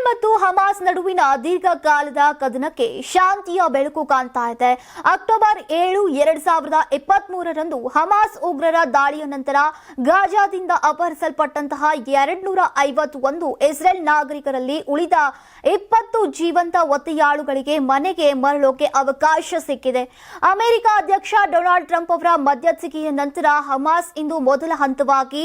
Israel ಮತ್ತು Hamas ನಡುವಿನ ದೀರ್ಘಕಾಲದ ಕದನಕ್ಕೆ ಶಾಂತಿಯ ಬೆಳಕು ಕಾಣ್ತಾ ಇದೆ. ಅಕ್ಟೋಬರ್ ಏಳು ಎರಡ್ ಸಾವಿರದ ಇಪ್ಪತ್ತ್ ಮೂರರಂದು ಹಮಾಸ್ ಉಗ್ರರ ದಾಳಿಯ ನಂತರ ಗಾಜಾದಿಂದ ಅಪಹರಿಸಲ್ಪಟ್ಟಂತಹ ಎರಡ್ ನೂರ ಐವತ್ತೊಂದು ಇಸ್ರೇಲ್ ನಾಗರಿಕರಲ್ಲಿ ಉಳಿದ ಇಪ್ಪತ್ತು ಜೀವಂತ ಒತ್ತೆಯಾಳುಗಳಿಗೆ ಮನೆಗೆ ಮರಳೋಕೆ ಅವಕಾಶ ಸಿಕ್ಕಿದೆ. ಅಮೆರಿಕ ಅಧ್ಯಕ್ಷ ಡೊನಾಲ್ಡ್ ಟ್ರಂಪ್ ಅವರ ಮಧ್ಯಸ್ಥಿಕೆಯ ನಂತರ ಹಮಾಸ್ ಇಂದು ಮೊದಲ ಹಂತವಾಗಿ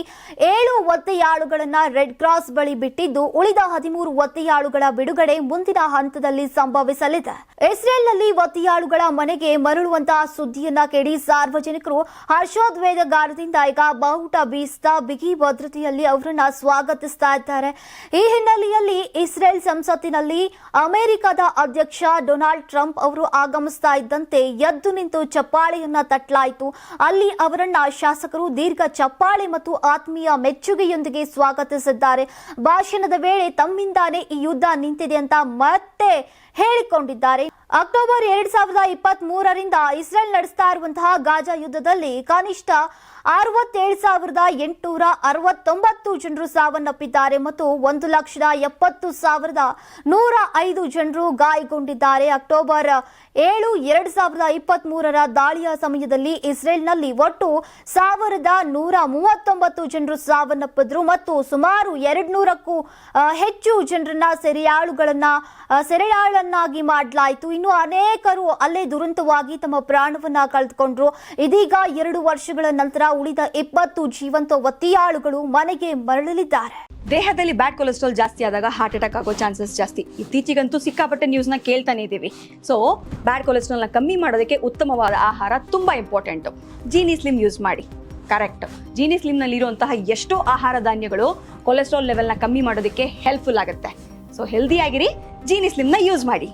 ಏಳು ಒತ್ತೆಯಾಳುಗಳನ್ನ ರೆಡ್ ಕ್ರಾಸ್ ಬಳಿ ಬಿಟ್ಟಿದ್ದು, ಉಳಿದ ಹದಿಮೂರು ಒತ್ತೆಯಾಳುಗಳ ಬಿಡುಗಡೆ ಮುಂದಿನ ಹಂತದಲ್ಲಿ ಸಂಭವಿಸಲಿದೆ. ಇಸ್ರೇಲ್ನಲ್ಲಿ ವತಿಯಾಳುಗಳ ಮನೆಗೆ ಮರಳುವಂತಹ ಸುದ್ದಿಯನ್ನ ಕೇಳಿ ಸಾರ್ವಜನಿಕರು ಹರ್ಷೋದ್ವೇಗಗಾರದಿಂದ ಈಗ ಬಾವುಟ ಬೀಸ್ತಾ ಬಿಗಿ ಭದ್ರತೆಯಲ್ಲಿ ಅವರನ್ನ ಸ್ವಾಗತಿಸ್ತಾ ಇದ್ದಾರೆ. ಈ ಹಿನ್ನೆಲೆಯಲ್ಲಿ ಇಸ್ರೇಲ್ ಸಂಸತ್ತಿನಲ್ಲಿ ಅಮೆರಿಕದ ಅಧ್ಯಕ್ಷ ಡೊನಾಲ್ಡ್ ಟ್ರಂಪ್ ಅವರು ಆಗಮಿಸ್ತಾ ಇದ್ದಂತೆ ಎದ್ದು ನಿಂತು ಚಪ್ಪಾಳೆಯನ್ನ ತಟ್ಟಲಾಯಿತು ಅಲ್ಲಿ ಅವರನ್ನ ಶಾಸಕರು ದೀರ್ಘ ಚಪ್ಪಾಳೆ ಮತ್ತು ಆತ್ಮೀಯ ಮೆಚ್ಚುಗೆಯೊಂದಿಗೆ ಸ್ವಾಗತಿಸಿದ್ದಾರೆ. ಭಾಷಣದ ವೇಳೆ ತಮ್ಮಿಂದಾನೇ ಈ ಯುದ್ಧ ನಿಂತಿದೆ ಅಂತ ಮತ್ತೆ ಹೇಳಿಕೊಂಡಿದ್ದಾರೆ. ಅಕ್ಟೋಬರ್ ಎರಡ್ ಸಾವಿರದ ಇಪ್ಪತ್ತ್ ಮೂರರಿಂದ ಇಸ್ರೇಲ್ ನಡೆಸ್ತಾ ಇರುವಂತಹ ಗಾಜಾ ಯುದ್ಧದಲ್ಲಿ ಕನಿಷ್ಠ ಅರವತ್ತೇಳು ಸಾವಿರದ ಎಂಟುನೂರ ಅರವತ್ತೊಂಬತ್ತು ಜನರು ಸಾವನ್ನಪ್ಪಿದ್ದಾರೆ ಮತ್ತು ಒಂದು ಲಕ್ಷದ ಎಪ್ಪತ್ತು ಸಾವಿರದ ನೂರ ಐದು ಜನರು ಗಾಯಗೊಂಡಿದ್ದಾರೆ. ಅಕ್ಟೋಬರ್ ಏಳು ಎರಡ್ ಸಾವಿರದ ಇಪ್ಪತ್ತ್ ಮೂರರ ದಾಳಿಯ ಸಮಯದಲ್ಲಿ ಇಸ್ರೇಲ್ನಲ್ಲಿ ಒಟ್ಟು ಸಾವಿರದ ನೂರ ಮೂವತ್ತೊಂಬತ್ತು ಜನರು ಸಾವನ್ನಪ್ಪಿದ್ರು ಮತ್ತು ಸುಮಾರು ಎರಡ್ನೂರಕ್ಕೂ ಹೆಚ್ಚು ಜನರನ್ನ ಸೆರೆಯಾಳುಗಳನ್ನ ಆ, ಸೆರೆಯಾಳನ್ನಾಗಿ ಮಾಡಲಾಯಿತು. ಇನ್ನು ಅನೇಕರು ಅಲ್ಲೇ ದುರಂತವಾಗಿ ತಮ್ಮ ಪ್ರಾಣವನ್ನ ಕಳೆದುಕೊಂಡ್ರು. ಇದೀಗ ಎರಡು ವರ್ಷಗಳ ನಂತರ ಉಳಿದ ಇಪ್ಪತ್ತು ಜೀವಂತ ಒತ್ತಿಯಾಳುಗಳು ಮನೆಗೆ ಮರಳಲಿದ್ದಾರೆ. ದೇಹದಲ್ಲಿ ಬ್ಯಾಡ್ ಕೊಲೆಸ್ಟ್ರಾಲ್ ಜಾಸ್ತಿ ಆದಾಗ ಹಾರ್ಟ್ ಅಟ್ಯಾಕ್ ಆಗೋ ಚಾನ್ಸಸ್ ಜಾಸ್ತಿ. ಇತ್ತೀಚೆಗಂತೂ ಸಿಕ್ಕಾಪಟ್ಟೆ ನ್ಯೂಸ್ನ ಕೇಳ್ತಾನೆ ಇದ್ದೀವಿ. ಸೊ ಬ್ಯಾಡ್ ಕೊಲೆಸ್ಟ್ರಾಲ್ನ ಕಮ್ಮಿ ಮಾಡೋದಕ್ಕೆ ಉತ್ತಮವಾದ ಆಹಾರ ತುಂಬ ಇಂಪಾರ್ಟೆಂಟು ಜೀನಿ ಸ್ಲಿಮ್ ಯೂಸ್ ಮಾಡಿ. ಕರೆಕ್ಟ್ ಜೀನಿ ಸ್ಲಿಮ್ನಲ್ಲಿರುವಂತಹ ಎಷ್ಟೋ ಆಹಾರ ಧಾನ್ಯಗಳು ಕೊಲೆಸ್ಟ್ರಾಲ್ ಲೆವೆಲ್ನ ಕಮ್ಮಿ ಮಾಡೋದಕ್ಕೆ ಹೆಲ್ಪ್ಫುಲ್ ಆಗುತ್ತೆ. ಸೊ ಹೆಲ್ದಿ ಆಗಿರಿ ಜೀನಿ ಸ್ಲಿಮ್ನ ಯೂಸ್ ಮಾಡಿ.